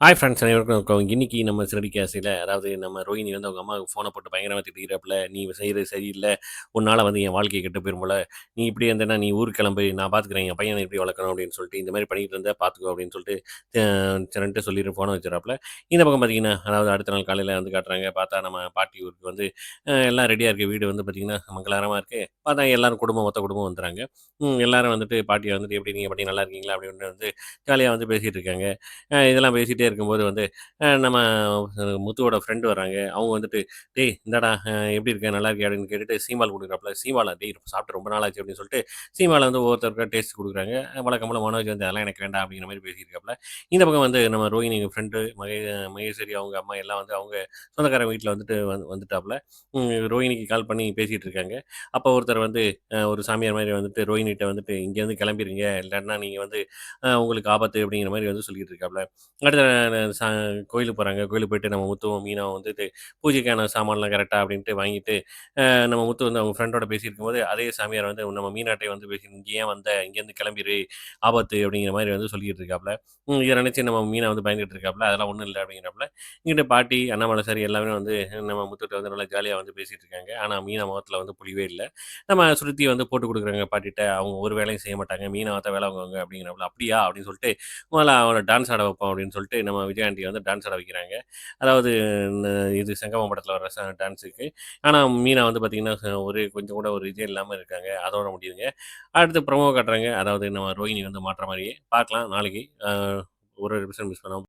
Hi friends அனைவருக்கும் வணக்கம். இன்றைக்கி நம்ம சிறடி கேஸில அதாவது நம்ம ரோஹினி வந்து அவங்க அம்மாவுக்கு ஃபோனை போட்டு பயங்கரமாக திட்டிக்கிறாப்புல. "நீ செய்கிறது சரியில்லை உன்னால் வந்து என் வாழ்க்கையை கெட்டு போயிரும் போல. நீ இப்படி இருந்தேன்னா நீ ஊருக்கு கிளம்பு. நான் பார்த்துக்கிறேன். என் பையனை எப்படி வளர்க்கணும்" அப்படின்னு சொல்லிட்டு, இந்த மாதிரி பண்ணிகிட்டு இருந்தால் பார்த்துக்கோ அப்படின்னு சொல்லிட்டு சரின்ட்டு சொல்லிட்டு ஃபோனை வச்சுறாப்புல. இந்த பக்கம் பார்த்தீங்கன்னா, அதாவது அடுத்த நாள் காலையில் வந்து காட்டுறாங்க. பார்த்தா நம்ம பாட்டி ஊருக்கு வந்து எல்லாம் ரெடியாக இருக்குது வீடு வந்து பார்த்தீங்கன்னா, மங்களாரமாக இருக்குது பார்த்தா எல்லோரும் குடும்பம் மொத்த குடும்பம் வந்துறாங்க. எல்லோரும் வந்துட்டு பாட்டியை வந்துட்டு, "எப்படி இருக்கீங்க பாட்டி? நல்லா இருக்கீங்களா?" அப்படின்னு வந்து ஜாலியாக வந்து பேசிகிட்டு இருக்காங்க. இதெல்லாம் பேசிகிட்டு இருக்கும்போது வந்து நம்ம முத்துவோட ஃப்ரெண்டு வராங்க. அவங்க வந்துட்டு, "டேய் இந்தாடா எப்படி இருக்கேன் நல்லா இருக்கே அப்படின்னு கேட்டுட்டு சீமால் குடுக்குறாப்புல. சீம்பாலா? டேய் சாப்பிட்டு ரொம்ப நாள் ஆச்சு அப்படின்னு சொல்லிட்டு சீமாவில் வந்து ஒவ்வொருத்தருக்கா டேஸ்ட் கொடுக்குறாங்க வழக்கம் மனோஜ் வந்து அதெல்லாம் எனக்கு வேண்டாம் அப்படிங்கிற மாதிரி பேசியிருக்காப்புல. இந்த பக்கம் வந்து நம்ம ரோஹிணி ஃப்ரெண்டு மகே மகேஸ்வரி அவங்க அம்மா எல்லாம் வந்து அவங்க சொந்தக்காரங்க வீட்டில் வந்துட்டு வந்து வந்துட்டாப்புல. ரோஹினிக்கு ரோஹிணிக்கு கால் பண்ணி பேசிகிட்டு இருக்காங்க. அப்போ ஒருத்தர் வந்து ஒரு சாமியார் மாதிரி வந்துட்டு ரோஹினிகிட்ட வந்துட்டு, "இங்கேருந்து கிளம்பிருங்க. இல்லைன்னா நீங்கள் வந்து உங்களுக்கு ஆபத்து" அப்படிங்கிற மாதிரி வந்து சொல்லிட்டு இருக்காப்புல. அடுத்த சா கோயிலுக்கு போகிறாங்க கோயிலுக்கு போயிட்டு நம்ம முத்துவும், மீனாவும் வந்துட்டு பூஜைக்கான சாமான்லாம் கரெக்டாக அப்படின்ட்டு வாங்கிட்டு, நம்ம முத்து வந்து அவங்க ஃப்ரெண்டோட பேசியிருக்கும்போது, அதே சாமியார் வந்து நம்ம மீனாட்டை வந்து பேசி, இங்கேயே ஏன் வந்த? இங்கேருந்து கிளம்பிடு ஆபத்து" அப்படிங்கிற மாதிரி வந்து சொல்லிட்டு இருக்காப்புல. இதை நினச்சி நம்ம மீனை வந்து பயந்துட்டு இருக்காப்புல. அதெல்லாம் ஒன்றும் இல்லை அப்படிங்கிறப்பல இங்கிட்ட பாட்டி, அண்ணாமலை சார் எல்லாமே வந்து நம்ம முத்துட்ட வந்து நல்லா ஜாலியாக வந்து பேசிட்டு இருக்காங்க. ஆனால் மீனா முகத்தில் வந்து புளிவே இல்லை நம்ம சுருத்தி வந்து போட்டு கொடுக்குறாங்க பாட்டிட்ட. அவங்க ஒரு வேலையும் செய்ய மாட்டாங்க. மீனாவ வேலை வாங்குவாங்க அப்படிங்கிறப்பல "அப்படியா?" அப்படின்னு சொல்லிட்டு, "முதல்ல அவனை டான்ஸ் ஆட வைப்போம்" அப்படின்னு சொல்லிட்டு நம்ம விஜயாண்டி வந்து டான்ஸ் ஆட வைக்கிறாங்க. அதாவது இது செங்கமம் படத்தில் வர டான்ஸுக்கு. ஆனா மீனா வந்து பார்த்தீங்கன்னா, ஒரு கொஞ்சம் கூட ஒரு இதே இல்லாம இருக்காங்க. அதோட முடியுதுங்க. அடுத்து ப்ரொமோ காட்டுறாங்க. அதாவது நம்ம ரோஹிணி வந்து மாற்ற மாதிரியே பார்க்கலாம் நாளைக்கு. ஒரு எபிசோட் மிஸ் பண்ணாம